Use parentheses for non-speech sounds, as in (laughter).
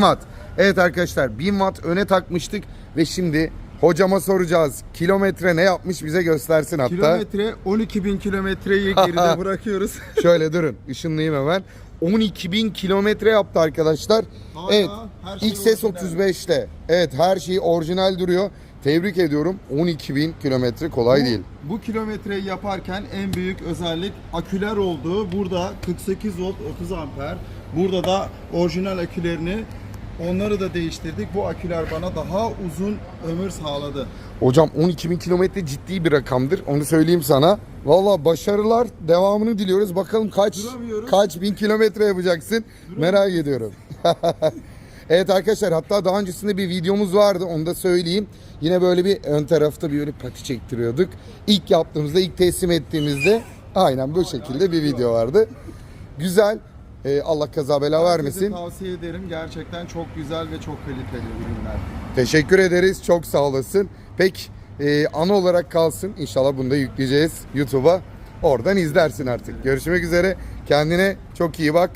watt. Evet arkadaşlar 1000 watt öne takmıştık ve şimdi hocama soracağız. Kilometre ne yapmış bize göstersin hatta. Kilometre 12 bin kilometreyi geride (laughs) bırakıyoruz. (laughs) Şöyle durun ışınlayayım hemen. 12.000 kilometre yaptı arkadaşlar. Hala evet her şey XS orijinal. 35'te. Evet her şey orijinal duruyor. Tebrik ediyorum. 12.000 kilometre kolay değil. Bu kilometreyi yaparken en büyük özellik aküler oldu. Burada 48 volt 30 amper. Burada da orijinal akülerini onları da değiştirdik. Bu aküler bana daha uzun ömür sağladı. Hocam 12.000 kilometre ciddi bir rakamdır. Onu söyleyeyim sana. Valla başarılar devamını diliyoruz. Bakalım kaç kaç bin kilometre yapacaksın. Merak ediyorum. (laughs) evet arkadaşlar hatta daha öncesinde bir videomuz vardı. Onu da söyleyeyim. Yine böyle bir ön tarafta bir böyle pati çektiriyorduk. İlk yaptığımızda, ilk teslim ettiğimizde aynen bu şekilde bir video vardı. Güzel. Ee, Allah kaza bela Herkese vermesin. tavsiye ederim. Gerçekten çok güzel ve çok kaliteli ürünler. Teşekkür ederiz. Çok sağ olasın. Pek e, ana olarak kalsın. İnşallah bunu da yükleyeceğiz YouTube'a. Oradan izlersin artık. Görüşmek üzere. Kendine çok iyi bak.